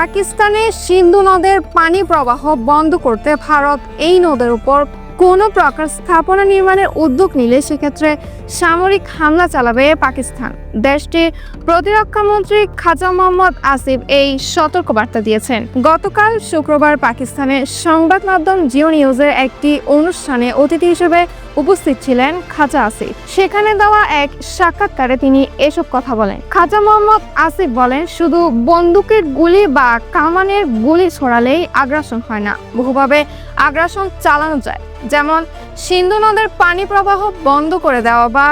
পাকিস্তানে সিন্ধু নদের পানি প্রবাহ বন্ধ করতে ভারত এই নদের উপর কোনো প্রকার স্থাপনা নির্মাণের উদ্যোগ নিলে সেক্ষেত্রে সামরিক হামলা চালাবে পাকিস্তান। দেশটির প্রতিরক্ষা মন্ত্রী খাজা মোহাম্মদ আসিফ এই সতর্কবার্তা দিয়েছেন। গতকাল শুক্রবার পাকিস্তানের সংবাদ মাধ্যম জিও নিউজের একটি অনুষ্ঠানে অতিথি হিসেবে উপস্থিত ছিলেন খাজা আসিফ। সেখানে দেওয়া এক সাক্ষাৎকারে তিনি এসব কথা বলেন। খাজা মোহাম্মদ আসিফ বলেন, শুধু বন্দুকের গুলি বা কামানের গুলি ছড়ালেই আগ্রাসন হয় না। বহুভাবে আগ্রাসন চালানো যায়। যেমন সিন্ধু নদের পানি প্রবাহ বন্ধ করে দেওয়া বা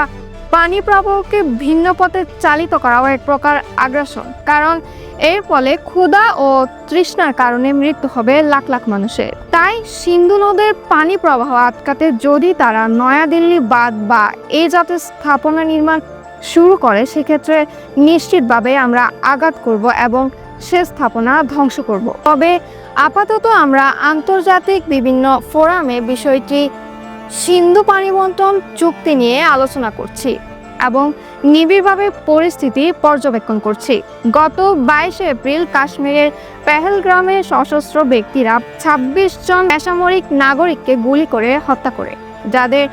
পানি প্রবাহকে ভিন্ন পথে চালিত করাও এক প্রকার আগ্রাসন। কারণ এর ফলে ক্ষুধা ও তৃষ্ণার কারণে মৃত্যু হবে লাখ লাখ মানুষের। তাই সিন্ধু নদের পানি প্রবাহ আটকাতে যদি তারা নয়াদিল্লি বাদ বা এই জাতীয় স্থাপনা নির্মাণ শুরু করে, সেক্ষেত্রে নিশ্চিতভাবে আমরা আঘাত করব এবং সে স্থাপনা ধ্বংস করব। তবে আপাতত আমরা আন্তর্জাতিক বিভিন্ন ফোরামে বিষয়টি সিন্ধু পানি বন্টন চুক্তি নিয়ে আলোচনা করছি এবং নিবিড়ভাবে পরিস্থিতি পর্যবেক্ষণ করছি। গত বাইশে এপ্রিল কাশ্মীরের পেহেলগ্রামে সশস্ত্র ব্যক্তিরা ২৬ জন বেসামরিক নাগরিককে গুলি করে হত্যা করে। যাদের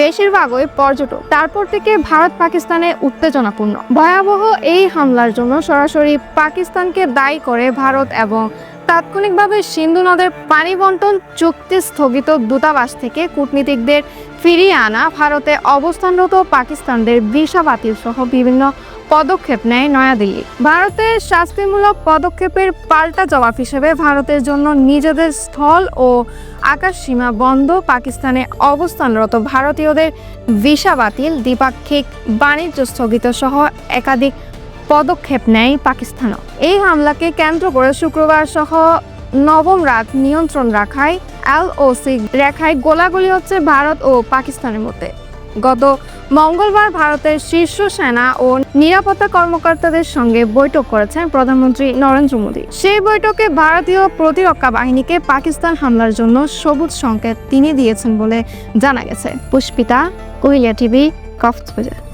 বেশিরভাগই পর্যটক। তারপর থেকে ভারত পাকিস্তানে উত্তেজনাপূর্ণ। ভয়াবহ এই হামলার জন্য সরাসরি পাকিস্তানকে দায়ী করে ভারত এবং তাৎক্ষণিকভাবে সিন্ধু নদের পানি বন্টন চুক্তি স্থগিত দূতাবাস থেকে কূটনীতিকদের ফিরিয়ে আনা ভারতে অবস্থানরত পাকিস্তানদের ভিসা বাতিল সহ বিভিন্ন পদক্ষেপ নেয় নয়াদিল্লি। ভারতের শাস্তিমূলক পদক্ষেপের পাল্টা জবাব হিসেবে ভারতের জন্য নিজেদের স্থল ও আকাশ সীমা বন্ধ, পাকিস্তানে অবস্থানরত ভারতীয়দের ভিসা বাতিল, দ্বিপাক্ষিক বাণিজ্য স্থগিত সহ একাধিক পদক্ষেপ নেয় পাকিস্তানও। এই হামলাকে কেন্দ্র করে শুক্রবার সহ নবম রাত নিয়ন্ত্রণ রাখায়, এলওসি রেখায় গোলাগুলি হচ্ছে ভারত ও পাকিস্তানের মধ্যে। গত মঙ্গলবার ভারতের শীর্ষ সেনা ও নিরাপত্তা কর্মকর্তাদের সঙ্গে বৈঠক করেছেন প্রধানমন্ত্রী নরেন্দ্র মোদী। সেই বৈঠকে ভারতীয় প্রতিরক্ষা বাহিনীকে পাকিস্তান হামলার জন্য সবুজ সংকেত তিনি দিয়েছেন বলে জানা গেছে। পুষ্পিতা কুইলিয়া টিভি, কক্সবাজার।